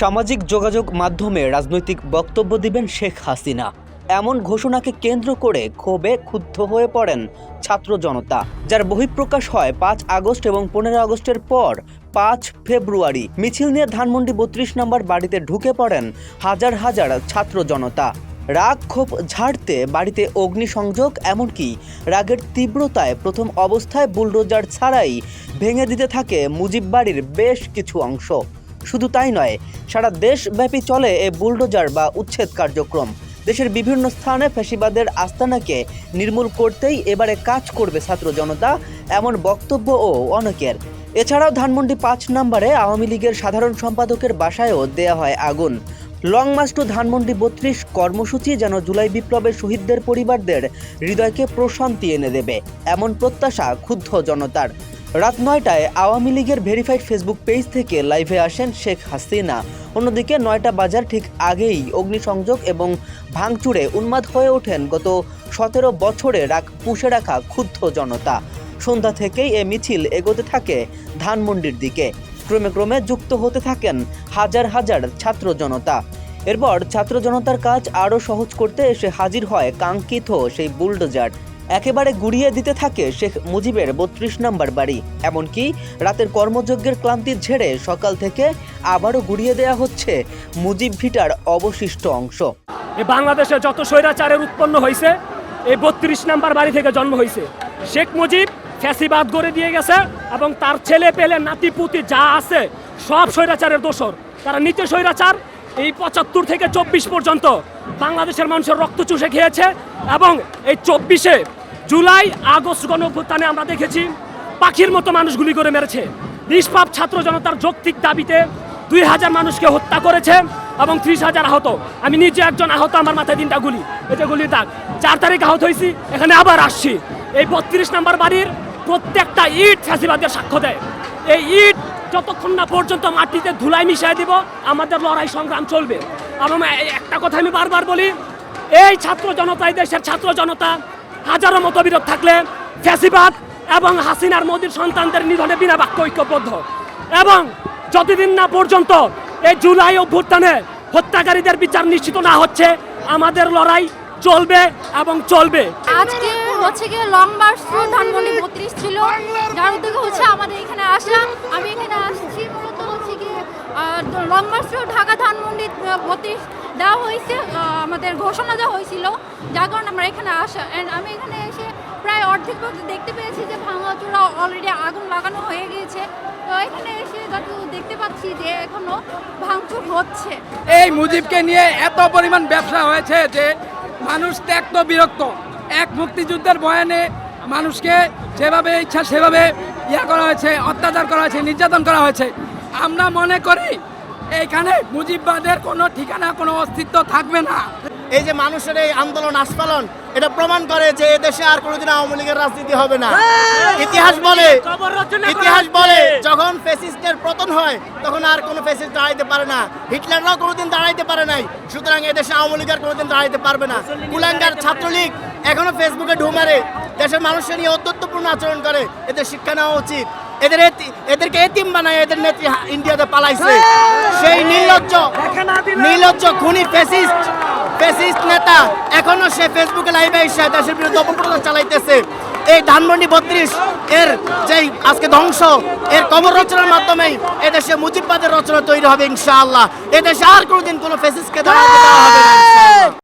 সামাজিক যোগাযোগ মাধ্যমে রাজনৈতিক বক্তব্য দিবেন শেখ হাসিনা। এমন ঘোষণাকে কেন্দ্র করে ক্ষোভে ক্ষুব্ধ হয়ে পড়েন ছাত্র জনতা। যার বহিঃপ্রকাশ হয় পাঁচ আগস্ট এবং পনেরো আগস্টের পর, পাঁচ ফেব্রুয়ারি। মিছিল নিয়ে ধানমন্ডি বত্রিশ নম্বর বাড়িতে ঢুকে পড়েন হাজার হাজার ছাত্র জনতা। রাগ, ক্ষোভ ঝাড়তে বাড়িতে অগ্নিসংযোগ, এমনকি রাগের তীব্রতায় প্রথম অবস্থায় বুলডোজার ছাড়াই ভেঙে দিতে থাকে মুজিব বাড়ির বেশ কিছু অংশ। শুধু তাই নয়, সারা দেশব্যাপী চলে এ বুলডোজার বা উচ্ছেদ কার্যক্রম। দেশের বিভিন্ন স্থানে ফ্যাসিবাদের আস্তানাকে নির্মূল করতেই এবারে কাজ করবে ছাত্র জনতা, এমন বক্তব্যও অনেকের। এছাড়াও ধানমন্ডি পাঁচ নম্বরে আওয়ামী লীগের সাধারণ সম্পাদকের বাসায়ও দেয়া হয় আগুন। লং মার্চ টু ধানমন্ডি বত্রিশ কর্মসূচি যেন জুলাই বিপ্লবের শহীদদের পরিবারদের হৃদয়কে প্রশান্তি এনে দেবে, এমন প্রত্যাশা ক্ষুব্ধ জনতার। রাত নয়টায় আওয়ামী লীগের ভেরিফাইড ফেসবুক পেজ থেকে লাইভে আসেন শেখ হাসিনা। অন্যদিকে নয়টা বাজার ঠিক আগেই অগ্নিসংযোগ এবং ভাঙচুরে উন্মাদ হয়ে ওঠেন গত সতেরো বছরে রাখ পুষে রাখা ক্ষুব্ধ জনতা। সন্ধ্যা থেকেই এ মিছিল এগোতে থাকে ধানমন্ডির দিকে। ক্রমে ক্রমে যুক্ত হতে থাকেন হাজার হাজার ছাত্র জনতা। এরপর ছাত্র জনতার কাজ আরও সহজ করতে এসে হাজির হয় কাঙ্ক্ষিত সেই বুলডোজার। একেবারে গুড়িয়ে দিতে থাকে শেখ মুজিবের বত্রিশ নম্বর বাড়ি। এমনকি রাতের কর্মযজ্ঞের ক্লান্তি ঝেড়ে সকাল থেকে আবারও গুড়িয়ে দেয়া হচ্ছে মুজিব ভিটার অবশিষ্ট অংশ। বাংলাদেশে যত স্বৈরাচারের উৎপন্ন হয়েছে এই বত্রিশ নাম্বার বাড়ি থেকে জন্ম হয়েছে শেখ মুজিব ফ্যাসিবাদ গড়ে দিয়ে গেছে এবং তার ছেলে পেলে নাতি পুতি যা আছে, সব স্বৈরাচারের দোষর। তারা নিচে স্বৈরাচার এই পঁচাত্তর থেকে চব্বিশ পর্যন্ত বাংলাদেশের মানুষের রক্ত চুষে খেয়েছে এবং এই চব্বিশে জুলাই, আগস্ট গণ অভ্যুত্থানে আমরা দেখেছি পাখির মতো মানুষ গুলি করে মেরেছে। নিষ্পাপ ছাত্র জনতার যৌক্তিক দাবিতে দুই হাজার মানুষকে হত্যা করেছে এবং ত্রিশ হাজার আহত। আমি নিজে একজন আহত, আমার মাথায় তিনটা গুলি। যে গুলির দাগ। চার তারিখ আহত হয়েছি, এখানে আবার আসছি। এই বত্রিশ নাম্বার বাড়ির প্রত্যেকটা ইট ফ্যাসিবাদের সাক্ষ্য দেয়। এই ইট যতক্ষণ না পর্যন্ত মাটিতে ধুলাই মিশিয়ে দিব, আমাদের লড়াই সংগ্রাম চলবে। এবং একটা কথা আমি বারবার বলি, এই ছাত্র জনতা, এই দেশের ছাত্র জনতা, হাজারো মতবিরোধ থাকলে ফ্যাসিবাদ এবং হাসিনার মোদীর সন্তানদের নিধনে বিনা বাক্য ঐক্যবদ্ধ। এবং যতদিন না পর্যন্ত এই জুলাই অভ্যুত্থানে হত্যাকারীদের বিচার নিশ্চিত না হচ্ছে, আমাদের লড়াই চলবে এবং চলবে। আজকে হচ্ছে গিয়ে লং মার্চ টু ধানমন্ডি বত্রিশ ছিল, যার উদ্যোগে হচ্ছে আমি এখানে আসছি মূলত হচ্ছে কি long march to Dhaka Dhanmondi বত্রিশ দেওয়া হয়েছে আমাদের ঘোষণা দেওয়া হয়েছিল। যার কারণে আমরা এখানে আসা অ্যান্ড আমি এখানে এসে প্রায় অর্ধেক দেখতে পেয়েছি যে ভাঙাচোরা অলরেডি আগুন লাগানো হয়ে গিয়েছে। তো এখানে এসে যতটুকু দেখতে পাচ্ছি যে এখনও ভাঙচুর হচ্ছে। এই মুজিবকে নিয়ে এত পরিমাণ ব্যবসা হয়েছে যে মানুষ ত্যক্ত বিরক্ত। এক মুক্তিযুদ্ধের বয়ানে মানুষকে যেভাবে ইচ্ছা সেভাবে ইয়া করা হয়েছে অত্যাচার করা হয়েছে নির্যাতন করা হয়েছে। আমরা মনে করি এইখানে মুজিববাদের কোনো ঠিকানা কোনো অস্তিত্ব থাকবে না। এই যে মানুষের এই আন্দোলন আস্ফালন এটা প্রমাণ করে যে এদেশে আর কোনোদিন আওয়ামী লীগের রাজনীতি হবে না। ইতিহাস বলে ইতিহাস বলে যখন ফেসিস্টের পতন হয় তখন আর কোনো ফেসিস্ট দাঁড়াইতে পারে না। হিটলাররাও কোনোদিন দাঁড়াইতে পারে নাই। সুতরাং এদেশে আওয়ামী লীগ আর কোনোদিন দাঁড়াইতে পারবে না। কুলাঙ্গার ছাত্রলীগ এখনও ফেসবুকে ঢু মারে। দেশের মানুষের নিয়ে অত্যত্বপূর্ণ আচরণ করে। এদের শিক্ষা নেওয়া উচিত। এদের এদেরকে এতিম বানায় এদের নেত্রী ইন্ডিয়াতে পালাইছে। সেই নির্লজ্জ নির্লজ্জ খুনি ফেসিস্ট ফেসিস্ট নেতা এখনও সে ফেসবুকে লাইভে এসে দেশের বিরুদ্ধে অপপ্রচার চালাইতেছে। এই ধানমন্ডি বত্রিশ এর যেই আজকে ধ্বংস এর কবর রচনার মাধ্যমেই এদেশে মুজিববাদের রচনা তৈরি হবে ইনশাআল্লাহ। এদেশে আর কোনোদিন কোনো ফেসিস্টকে দাঁড়াতে দেওয়া হবে না